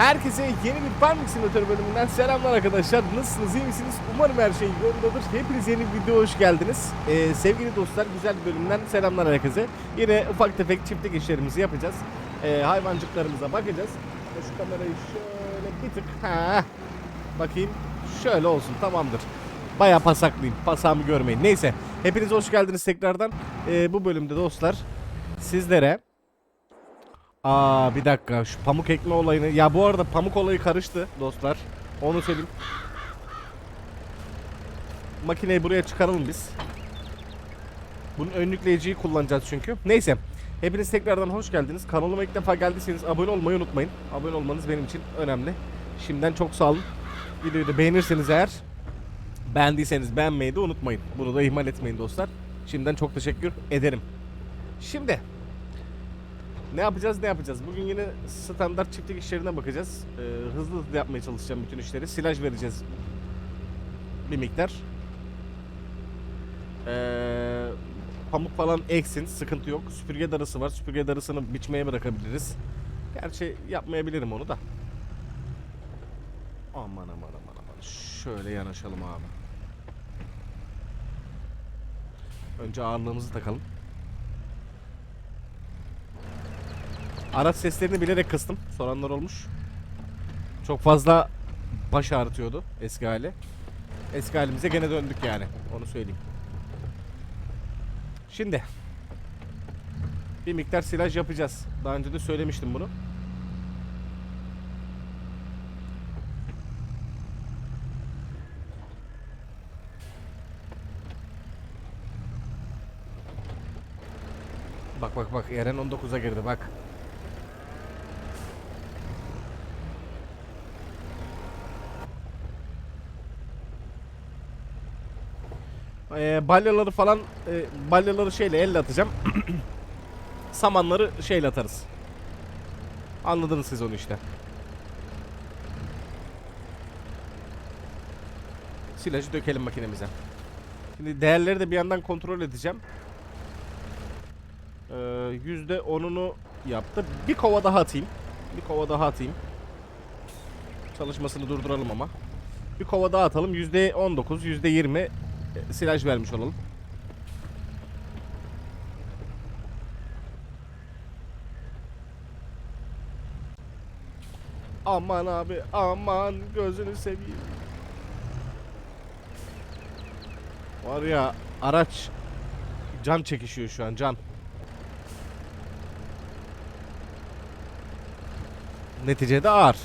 Herkese yeni bir Farming Simulator bölümünden selamlar arkadaşlar. Nasılsınız, iyi misiniz? Umarım her şey yolundadır. Hepiniz yeni bir video hoş geldiniz. Ee, sevgili dostlar, güzel bir bölümden selamlar herkese. Yine ufak tefek çiftlik işlerimizi yapacağız. Ee, hayvancıklarımıza bakacağız. Şu kamerayı şöyle bir tık... Ha, bakayım. Şöyle olsun, tamamdır. Bayağı pasaklıyım. Pasağımı görmeyin. Neyse. Hepiniz hoş geldiniz tekrardan. Ee, bu bölümde dostlar sizlere Aa bir dakika şu pamuk ekme olayını ya bu arada pamuk olayı karıştı dostlar. Onu söyleyeyim. Makineyi buraya çıkaralım biz. Bunun önlükleyiciyi kullanacağız çünkü. Neyse. Hepiniz tekrardan hoş geldiniz. Kanalıma ilk defa geldiyseniz abone olmayı unutmayın. Abone olmanız benim için önemli. Şimdiden çok sağ olun. Videoyu da beğenirseniz eğer beğendiyseniz beğenmeyi de unutmayın. Bunu da ihmal etmeyin dostlar. Şimdiden çok teşekkür ederim. Şimdi ne yapacağız ne yapacağız? Bugün yine standart çiftlik işlerine bakacağız. Ee, hızlı hızlı yapmaya çalışacağım bütün işleri. Silaj vereceğiz bir miktar. Ee, pamuk falan eksin sıkıntı yok. Süpürge darısı var. Süpürge darısını biçmeye bırakabiliriz. Gerçi yapmayabilirim onu da. Aman aman aman aman. Şöyle yanaşalım abi. Önce ağırlığımızı takalım. Araç seslerini bilerek kıstım. Soranlar olmuş. Çok fazla baş ağrıtıyordu eski hali. Eski halimize gene döndük yani. Onu söyleyeyim. Şimdi bir miktar silaj yapacağız. Daha önce de söylemiştim bunu. Bak bak bak Eren 19'a girdi bak. balyaları falan e, balyaları şeyle elle atacağım. Samanları şeyle atarız. Anladınız siz onu işte. Silajı dökelim makinemize. Şimdi değerleri de bir yandan kontrol edeceğim. Ee, %10'unu yaptı. Bir kova daha atayım. Bir kova daha atayım. Çalışmasını durduralım ama. Bir kova daha atalım. %19, %20, silaj vermiş olalım. Aman abi aman gözünü seveyim. Var ya araç can çekişiyor şu an can. Neticede ağır.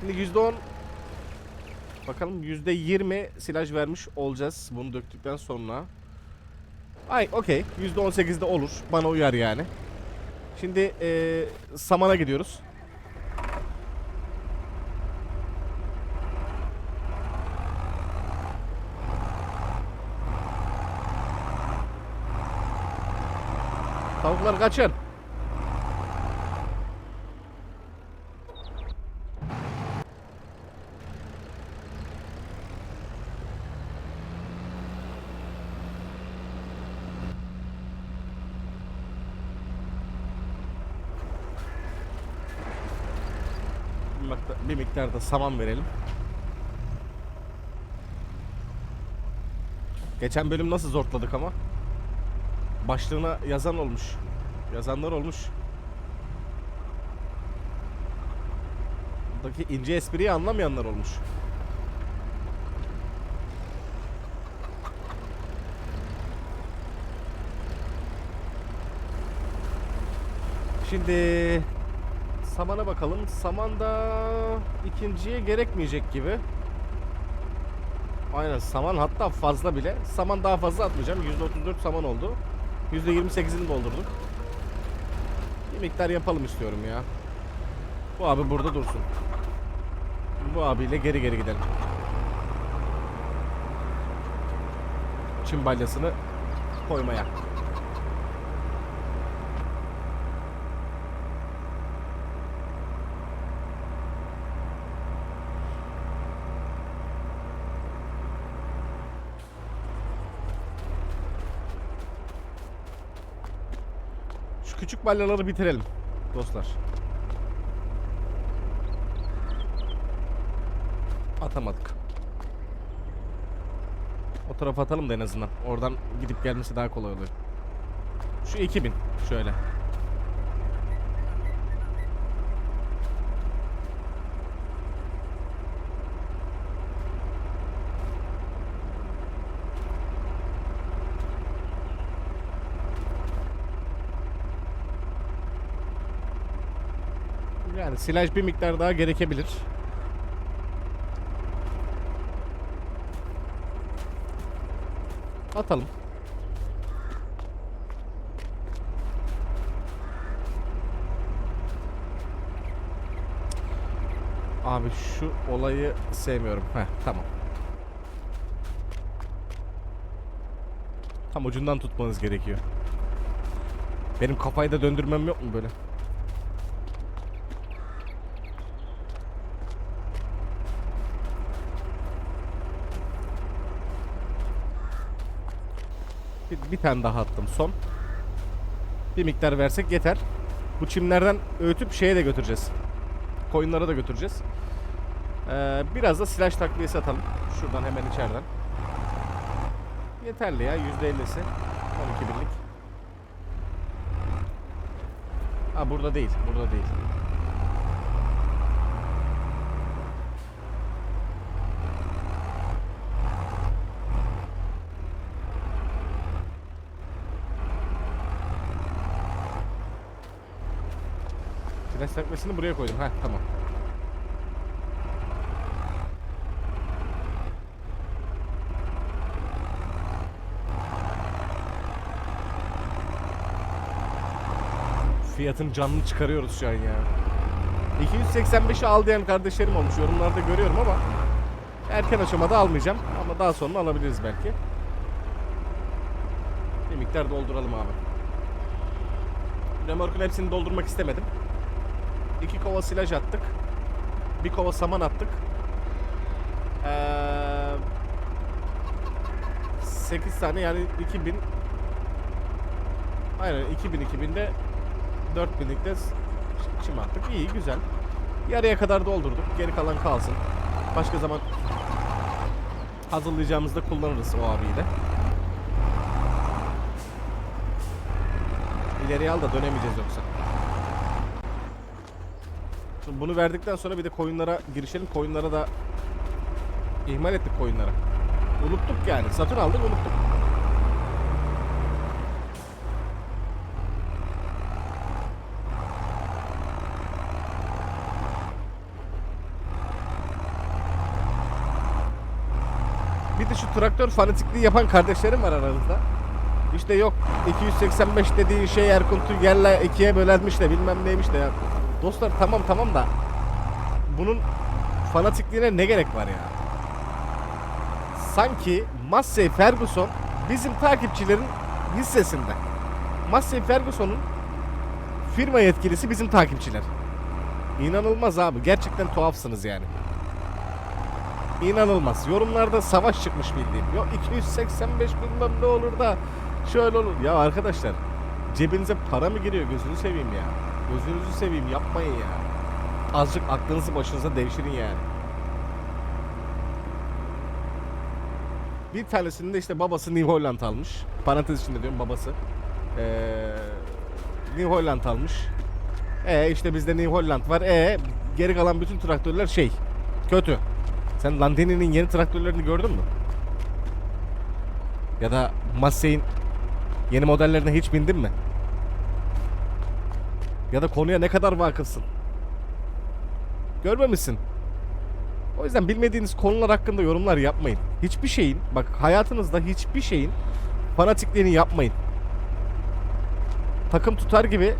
Şimdi %10 Bakalım %20 silaj vermiş olacağız bunu döktükten sonra. Ay okey %18'de olur. Bana uyar yani. Şimdi eee samana gidiyoruz. Tavuklar kaçın. Bir miktar, da saman verelim. Geçen bölüm nasıl zortladık ama? Başlığına yazan olmuş. Yazanlar olmuş. Buradaki ince espriyi anlamayanlar olmuş. Şimdi samana bakalım. Saman da ikinciye gerekmeyecek gibi. Aynen saman hatta fazla bile. Saman daha fazla atmayacağım. %34 saman oldu. %28'ini doldurduk. Bir miktar yapalım istiyorum ya. Bu abi burada dursun. Bu abiyle geri geri gidelim. Çim balyasını koymaya. büyük balyaları bitirelim dostlar. Atamadık. O tarafa atalım da en azından. Oradan gidip gelmesi daha kolay oluyor. Şu 2000 şöyle. Yani silaj bir miktar daha gerekebilir. Atalım. Abi şu olayı sevmiyorum. Heh tamam. Tam ucundan tutmanız gerekiyor. Benim kafayı da döndürmem yok mu böyle? Bir, bir tane daha attım son. Bir miktar versek yeter. Bu çimlerden öğütüp şeye de götüreceğiz. Koyunlara da götüreceğiz. Ee, biraz da silaj takviyesi atalım. Şuradan hemen içeriden. Yeterli ya %50'si. 12 birlik. Ha burada değil. Burada değil. Takviyesini buraya koydum. Heh tamam. Fiyatın canını çıkarıyoruz şu an ya. 285'i al diyen kardeşlerim olmuş. Yorumlarda görüyorum ama erken aşamada almayacağım. Ama daha sonra alabiliriz belki. Bir miktar dolduralım abi. Remorkun hepsini doldurmak istemedim. İki kova silaj attık. Bir kova saman attık. Ee, 8 tane yani 2000 Aynen 2000 2000'de 4000'likte çim attık. İyi güzel. Yarıya kadar doldurduk. Geri kalan kalsın. Başka zaman hazırlayacağımızda kullanırız o abiyi de. İleriye al da dönemeyeceğiz yoksa. Şimdi bunu verdikten sonra bir de koyunlara girişelim. Koyunlara da ihmal ettik koyunlara. Unuttuk yani. Satın aldık unuttuk. Bir de şu traktör fanatikliği yapan kardeşlerim var aranızda. İşte yok 285 dediği şey Erkunt'u yerle ikiye bölenmiş de bilmem neymiş de ya. Dostlar tamam tamam da bunun fanatikliğine ne gerek var ya? Sanki Massey Ferguson bizim takipçilerin hissesinde. Massey Ferguson'un firma yetkilisi bizim takipçiler. İnanılmaz abi. Gerçekten tuhafsınız yani. İnanılmaz. Yorumlarda savaş çıkmış bildiğim. Yok 285 bilmem ne olur da şöyle olur. Ya arkadaşlar cebinize para mı giriyor gözünü seveyim ya. Gözünüzü seveyim yapmayın ya. Azıcık aklınızı başınıza devşirin yani. Bir tanesinin de işte babası New Holland almış. Parantez içinde diyorum babası. Ee, New Holland almış. E işte bizde New Holland var. E geri kalan bütün traktörler şey kötü. Sen Landini'nin yeni traktörlerini gördün mü? Ya da Massey'in yeni modellerine hiç bindin mi? Ya da konuya ne kadar vakıfsın? Görmemişsin. O yüzden bilmediğiniz konular hakkında yorumlar yapmayın. Hiçbir şeyin, bak hayatınızda hiçbir şeyin fanatikliğini yapmayın. Takım tutar gibi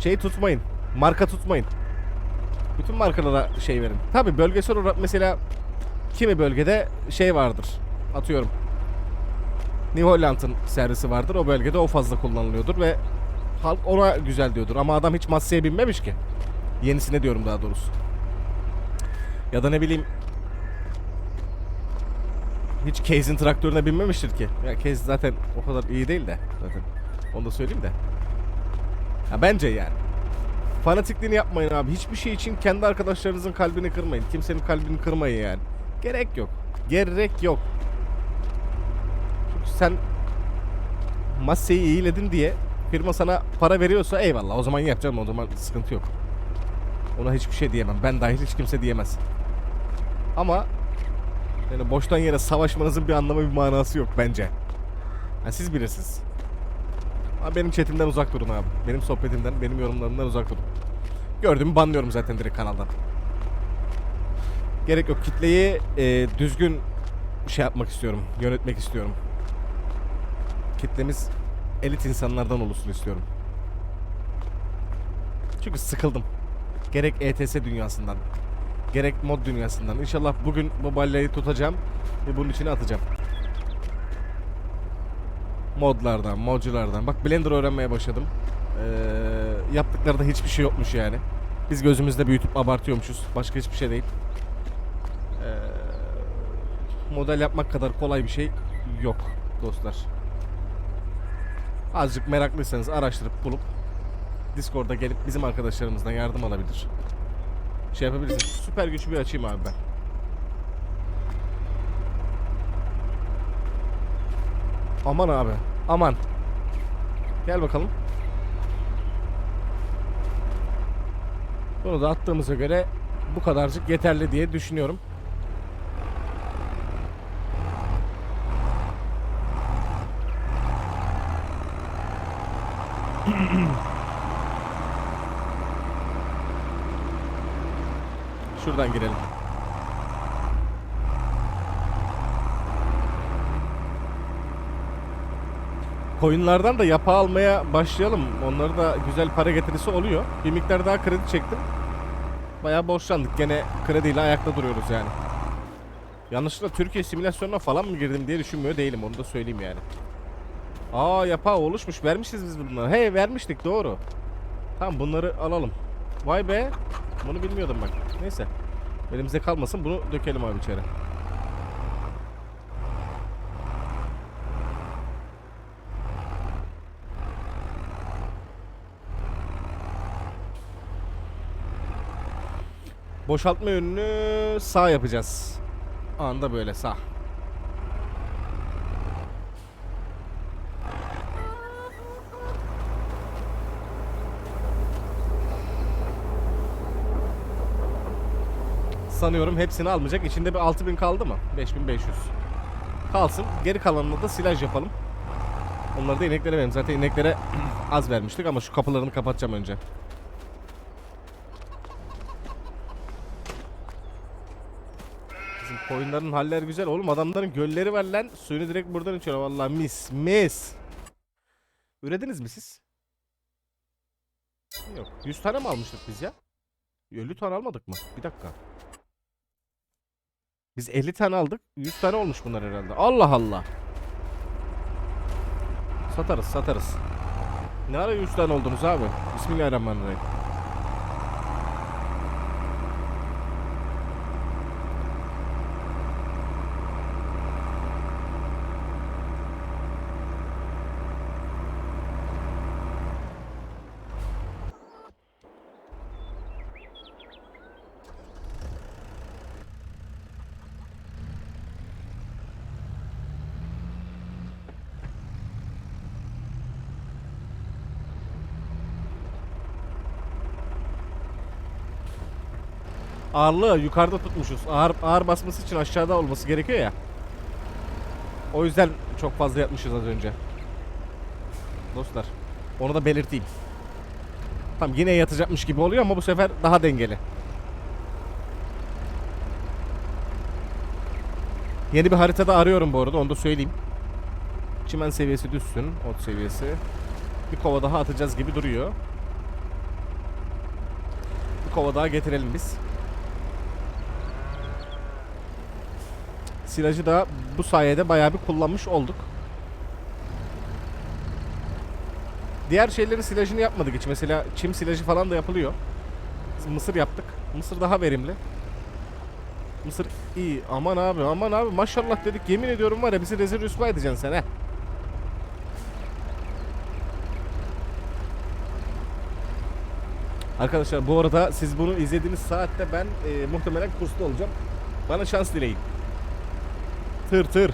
şey tutmayın. Marka tutmayın. Bütün markalara şey verin. Tabi bölgesel olarak mesela kimi bölgede şey vardır. Atıyorum. New Holland'ın servisi vardır. O bölgede o fazla kullanılıyordur ve halk ona güzel diyordur. Ama adam hiç Massey'e binmemiş ki. Yenisine diyorum daha doğrusu. Ya da ne bileyim hiç Case'in traktörüne binmemiştir ki. Ya Case zaten o kadar iyi değil de zaten. Onu da söyleyeyim de. Ya bence yani. Fanatikliğini yapmayın abi. Hiçbir şey için kendi arkadaşlarınızın kalbini kırmayın. Kimsenin kalbini kırmayın yani. Gerek yok. Gerek yok. Sen masayı iyiledin diye firma sana para veriyorsa eyvallah o zaman yapacağım o zaman sıkıntı yok. Ona hiçbir şey diyemem. Ben dahil hiç kimse diyemez. Ama yani boştan yere savaşmanızın bir anlamı bir manası yok bence. Ha, siz bilirsiniz. Ama benim chatimden uzak durun abi. Benim sohbetimden, benim yorumlarımdan uzak durun. Gördüğümü banlıyorum zaten direkt kanaldan. Gerek yok. Kitleyi e, düzgün şey yapmak istiyorum. Yönetmek istiyorum. Kitlemiz elit insanlardan oluşsun istiyorum. Çünkü sıkıldım. Gerek ETS dünyasından, gerek mod dünyasından. İnşallah bugün bu balyayı tutacağım ve bunun içine atacağım. Modlardan, modculardan. Bak Blender öğrenmeye başladım. Ee, yaptıkları da hiçbir şey yokmuş yani. Biz gözümüzde büyütüp abartıyormuşuz. Başka hiçbir şey değil. Ee, model yapmak kadar kolay bir şey yok dostlar. Azıcık meraklıysanız araştırıp bulup Discord'a gelip bizim arkadaşlarımızdan yardım alabilir. Şey yapabilirsiniz. Süper gücü bir açayım abi ben. Aman abi. Aman. Gel bakalım. Bunu da attığımıza göre bu kadarcık yeterli diye düşünüyorum. Şuradan girelim. Koyunlardan da yapa almaya başlayalım. Onları da güzel para getirisi oluyor. Bir miktar daha kredi çektim. Bayağı borçlandık. Gene krediyle ayakta duruyoruz yani. Yanlışlıkla Türkiye simülasyonuna falan mı girdim diye düşünmüyor değilim. Onu da söyleyeyim yani. Aa yapa oluşmuş. Vermişiz biz bunları. He vermiştik doğru. Tamam bunları alalım. Vay be. Bunu bilmiyordum bak. Neyse. Elimizde kalmasın. Bunu dökelim abi içeri. Boşaltma yönünü sağ yapacağız. Anda böyle sağ. Sanıyorum hepsini almayacak. İçinde bir 6000 kaldı mı? 5500. Kalsın. Geri kalanını da silaj yapalım. Onları da ineklere verelim. Zaten ineklere az vermiştik ama şu kapılarını kapatacağım önce. Bizim koyunların haller güzel. Oğlum adamların gölleri var lan. Suyunu direkt buradan içiyor. Vallahi mis mis. Ürediniz mi siz? Yok. 100 tane mi almıştık biz ya? 50 tane almadık mı? Bir dakika. Biz 50 tane aldık. 100 tane olmuş bunlar herhalde. Allah Allah. Satarız satarız. Ne ara 100 tane oldunuz abi? Bismillahirrahmanirrahim. Ağırlığı yukarıda tutmuşuz. Ağır, ağır basması için aşağıda olması gerekiyor ya. O yüzden çok fazla yapmışız az önce. Dostlar. Onu da belirteyim. Tam yine yatacakmış gibi oluyor ama bu sefer daha dengeli. Yeni bir haritada arıyorum bu arada onu da söyleyeyim. Çimen seviyesi düşsün. Ot seviyesi. Bir kova daha atacağız gibi duruyor. Bir kova daha getirelim biz. Silajı da bu sayede bayağı bir kullanmış olduk. Diğer şeylerin silajını yapmadık hiç. Mesela çim silajı falan da yapılıyor. Mısır yaptık. Mısır daha verimli. Mısır iyi. Aman abi aman abi maşallah dedik. Yemin ediyorum var ya bizi rezil rüsva edeceksin sen he. Arkadaşlar bu arada siz bunu izlediğiniz saatte ben e, muhtemelen kursta olacağım. Bana şans dileyin. Tır tır.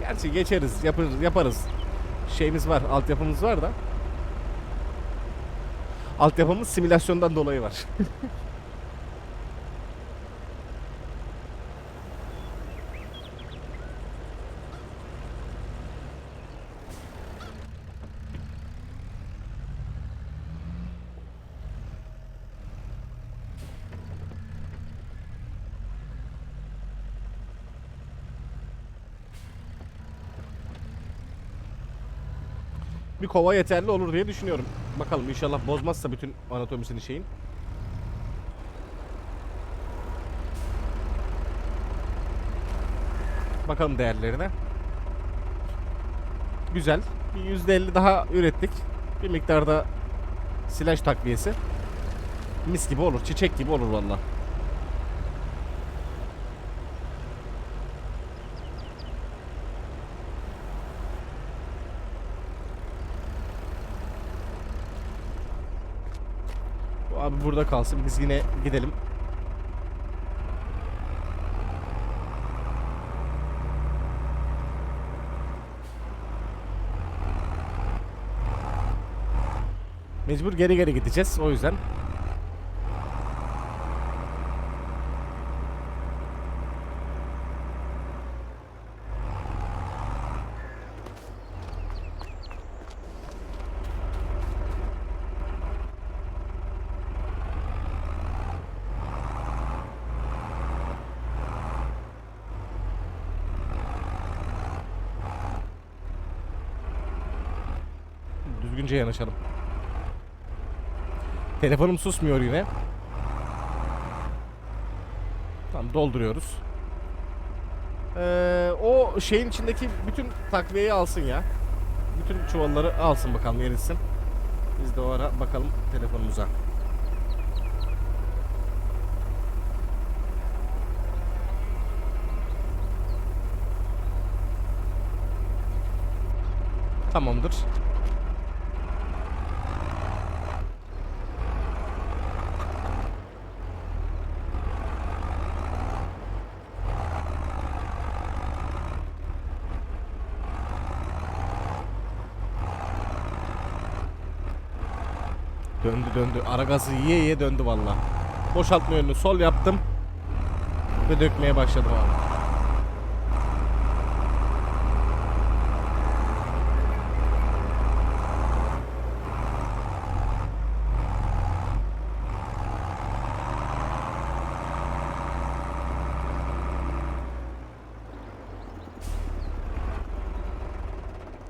Gerçi geçeriz, yaparız, yaparız. Şeyimiz var, altyapımız var da. Altyapımız simülasyondan dolayı var. bir kova yeterli olur diye düşünüyorum. Bakalım inşallah bozmazsa bütün anatomisini şeyin. Bakalım değerlerine. Güzel. Bir %50 daha ürettik. Bir miktarda silaj takviyesi. Mis gibi olur. Çiçek gibi olur valla. Burada kalsın. Biz yine gidelim. Mecbur geri geri gideceğiz o yüzden. Düzgünce yanaşalım. Telefonum susmuyor yine. Tamam dolduruyoruz. Ee, o şeyin içindeki bütün takviyeyi alsın ya. Bütün çuvalları alsın bakalım yenilsin. Biz de o ara bakalım telefonumuza. Tamamdır. Döndü döndü. Ara gazı yiye yiye döndü valla. Boşaltma yönünü sol yaptım. Ve dökmeye başladım abi.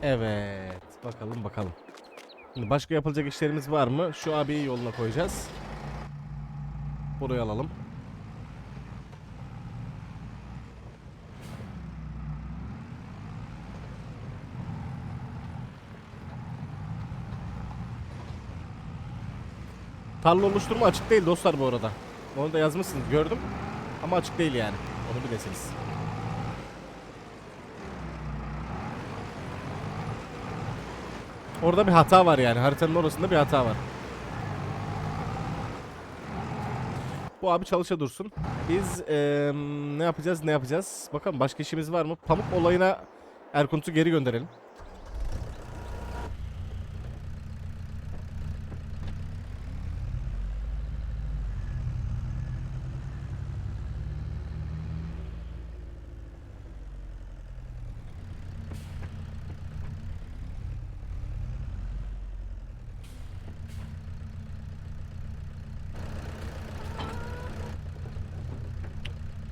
Evet. Bakalım bakalım. Başka yapılacak işlerimiz var mı? Şu abiyi yoluna koyacağız. Burayı alalım. Tarla oluşturma açık değil dostlar bu arada. Onu da yazmışsınız gördüm. Ama açık değil yani. Onu bilesiniz. Orada bir hata var yani. Haritanın orasında bir hata var. Bu abi çalışa dursun. Biz eee, ne yapacağız ne yapacağız? Bakalım başka işimiz var mı? Pamuk olayına Erkunt'u geri gönderelim.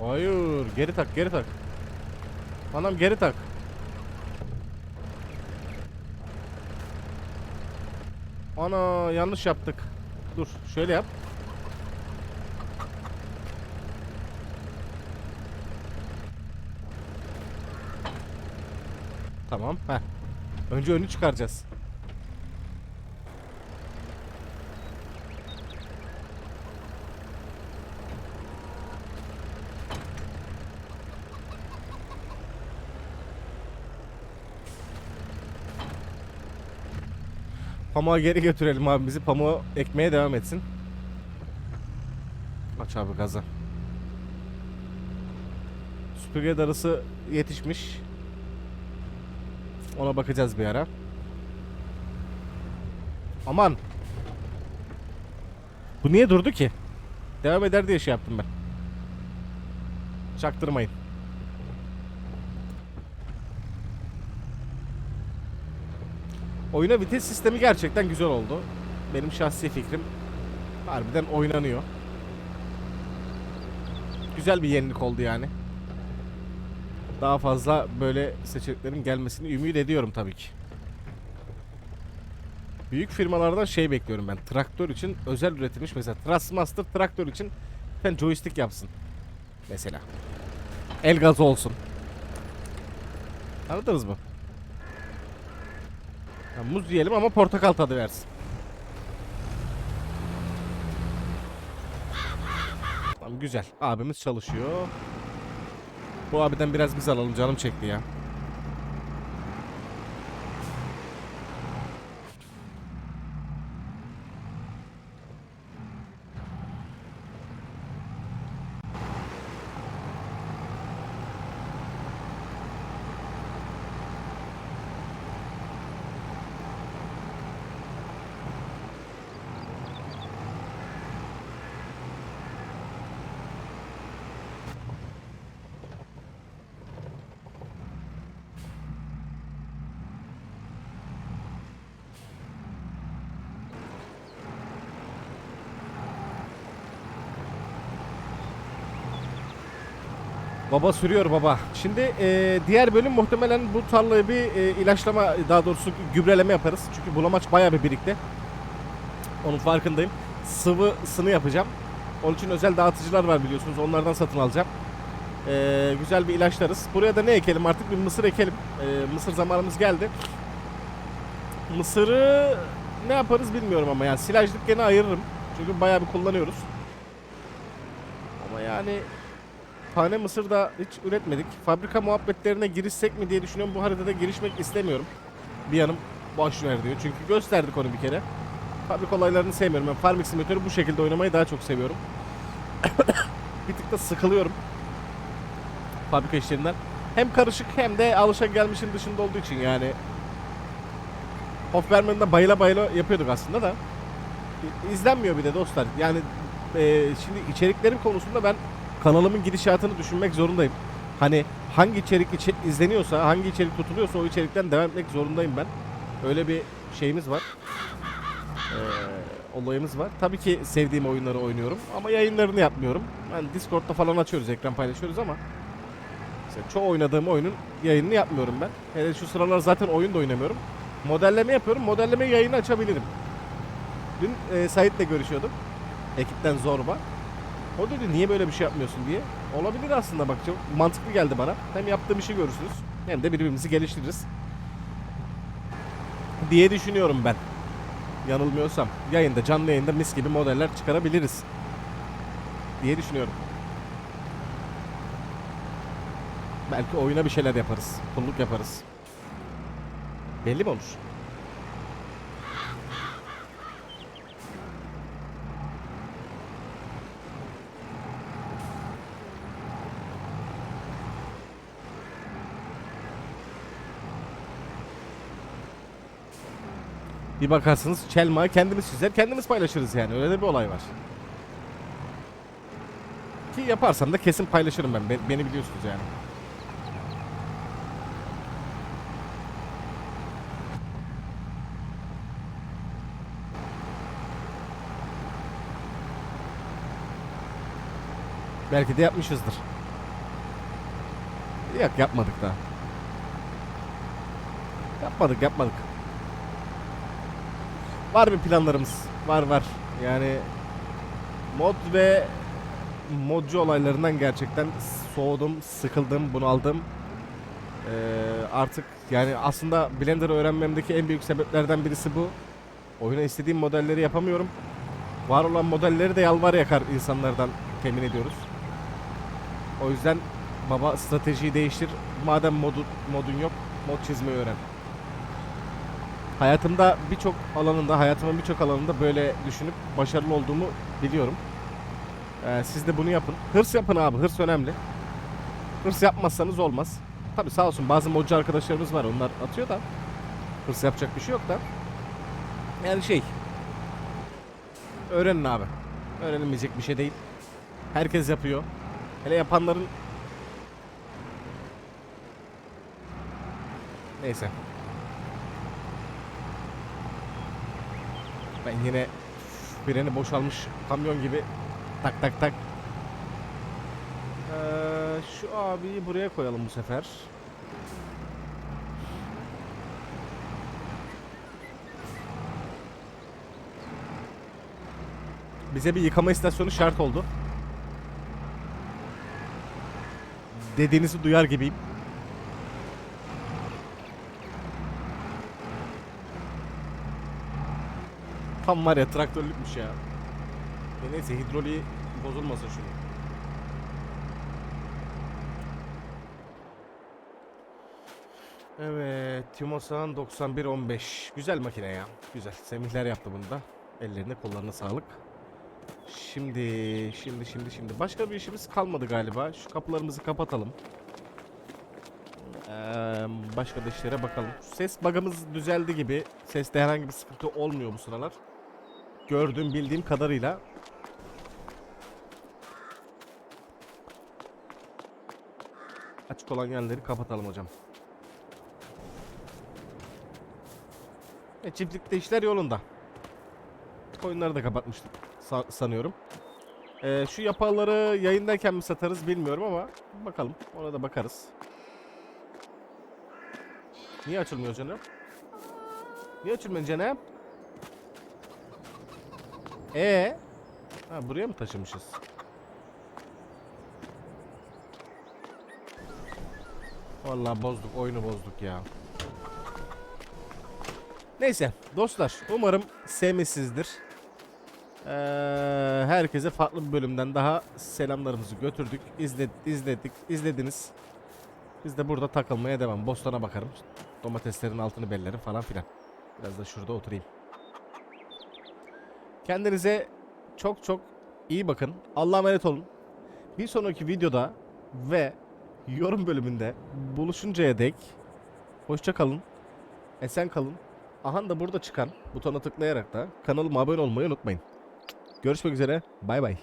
Hayır, geri tak, geri tak. Anam geri tak. Ana yanlış yaptık. Dur, şöyle yap. Tamam, heh. Önce önü çıkaracağız. Pamuğa geri götürelim abi bizi. Pamuğa ekmeye devam etsin. Aç abi gazı. Süpürge darısı yetişmiş. Ona bakacağız bir ara. Aman. Bu niye durdu ki? Devam eder diye şey yaptım ben. Çaktırmayın. Oyuna vites sistemi gerçekten güzel oldu. Benim şahsi fikrim harbiden oynanıyor. Güzel bir yenilik oldu yani. Daha fazla böyle seçeneklerin gelmesini ümit ediyorum tabii ki. Büyük firmalardan şey bekliyorum ben. Traktör için özel üretilmiş mesela Thrustmaster traktör için ben joystick yapsın. Mesela. El gazı olsun. Anladınız mı? Ya muz diyelim ama portakal tadı versin. Tamam güzel. Abimiz çalışıyor. Bu abiden biraz biz alalım canım çekti ya. Baba sürüyor baba. Şimdi e, diğer bölüm muhtemelen bu tarlayı bir e, ilaçlama daha doğrusu gübreleme yaparız. Çünkü bulamaç bayağı bir birikti. Onun farkındayım. Sıvısını yapacağım. Onun için özel dağıtıcılar var biliyorsunuz. Onlardan satın alacağım. E, güzel bir ilaçlarız. Buraya da ne ekelim artık? Bir mısır ekelim. E, mısır zamanımız geldi. Mısırı ne yaparız bilmiyorum ama yani silajlık gene ayırırım. Çünkü bayağı bir kullanıyoruz. Ama yani Tane mısır da hiç üretmedik. Fabrika muhabbetlerine girişsek mi diye düşünüyorum. Bu haritada girişmek istemiyorum. Bir yanım boş ver diyor. Çünkü gösterdik onu bir kere. Fabrika olaylarını sevmiyorum. Ben Farming Simulator'ı bu şekilde oynamayı daha çok seviyorum. bir tık da sıkılıyorum. Fabrika işlerinden. Hem karışık hem de alışan gelmişin dışında olduğu için yani. Hofverman'da bayıla bayıla yapıyorduk aslında da. İzlenmiyor bir de dostlar. Yani e, şimdi içeriklerim konusunda ben kanalımın gidişatını düşünmek zorundayım. Hani hangi içerik içi- izleniyorsa, hangi içerik tutuluyorsa o içerikten devam etmek zorundayım ben. Öyle bir şeyimiz var. Ee, olayımız var. Tabii ki sevdiğim oyunları oynuyorum ama yayınlarını yapmıyorum. Yani Discord'da falan açıyoruz, ekran paylaşıyoruz ama mesela çoğu oynadığım oyunun yayınını yapmıyorum ben. Hele şu sıralar zaten oyun da oynamıyorum. Modelleme yapıyorum. Modelleme yayını açabilirim. Dün e, Sait'le görüşüyordum. Ekipten Zorba. O dedi niye böyle bir şey yapmıyorsun diye. Olabilir aslında bak çok mantıklı geldi bana. Hem yaptığım işi görürsünüz hem de birbirimizi geliştiririz. Diye düşünüyorum ben. Yanılmıyorsam. Yayında canlı yayında mis gibi modeller çıkarabiliriz. Diye düşünüyorum. Belki oyuna bir şeyler yaparız. Pulluk yaparız. Belli mi olur? Bir bakarsınız Çelma'yı kendimiz çizer, kendimiz paylaşırız yani. Öyle de bir olay var. Ki yaparsam da kesin paylaşırım ben. Be- beni biliyorsunuz yani. Belki de yapmışızdır. Yok yapmadık daha. Yapmadık yapmadık. Var bir planlarımız. Var var. Yani mod ve modcu olaylarından gerçekten soğudum, sıkıldım, bunaldım. Ee, artık yani aslında Blender'ı öğrenmemdeki en büyük sebeplerden birisi bu. Oyuna istediğim modelleri yapamıyorum. Var olan modelleri de yalvar yakar insanlardan temin ediyoruz. O yüzden baba stratejiyi değiştir. Madem modu, modun yok, mod çizmeyi öğren. Hayatımda birçok alanında, hayatımın birçok alanında böyle düşünüp başarılı olduğumu biliyorum. Ee, siz de bunu yapın. Hırs yapın abi. Hırs önemli. Hırs yapmazsanız olmaz. Tabi sağ olsun bazı modcu arkadaşlarımız var. Onlar atıyor da. Hırs yapacak bir şey yok da. Yani şey. Öğrenin abi. Öğrenilmeyecek bir şey değil. Herkes yapıyor. Hele yapanların Neyse. Ben yine freni boşalmış kamyon gibi tak tak tak. Ee, şu abiyi buraya koyalım bu sefer. Bize bir yıkama istasyonu şart oldu. Dediğinizi duyar gibiyim. Tam var ya traktörlükmüş ya. E neyse hidroliği bozulmasın şunu. Evet, Timosan 9115. Güzel makine ya. Güzel. Semihler yaptı bunu da. Ellerine kollarına sağlık. Şimdi, şimdi, şimdi, şimdi. Başka bir işimiz kalmadı galiba. Şu kapılarımızı kapatalım. Ee, başka da işlere bakalım. Ses bug'ımız düzeldi gibi. Seste herhangi bir sıkıntı olmuyor bu sıralar. Gördüğüm bildiğim kadarıyla. Açık olan yerleri kapatalım hocam. E, çiftlikte işler yolunda. Koyunları da kapatmıştık sa- sanıyorum. Ee, şu yapaları yayındayken mi satarız bilmiyorum ama bakalım ona da bakarız. Niye açılmıyor canım? Niye açılmıyor canım? Ee? Ha buraya mı taşımışız? Vallahi bozduk, oyunu bozduk ya. Neyse dostlar umarım sevmişsizdir. Ee, herkese farklı bir bölümden daha selamlarımızı götürdük. İzle, izledik, izlediniz. Biz de burada takılmaya devam. Bostana bakarım. Domateslerin altını bellerim falan filan. Biraz da şurada oturayım. Kendinize çok çok iyi bakın. Allah'a emanet olun. Bir sonraki videoda ve yorum bölümünde buluşuncaya dek hoşça kalın. Esen kalın. Aha da burada çıkan butona tıklayarak da kanalıma abone olmayı unutmayın. Görüşmek üzere. Bay bay.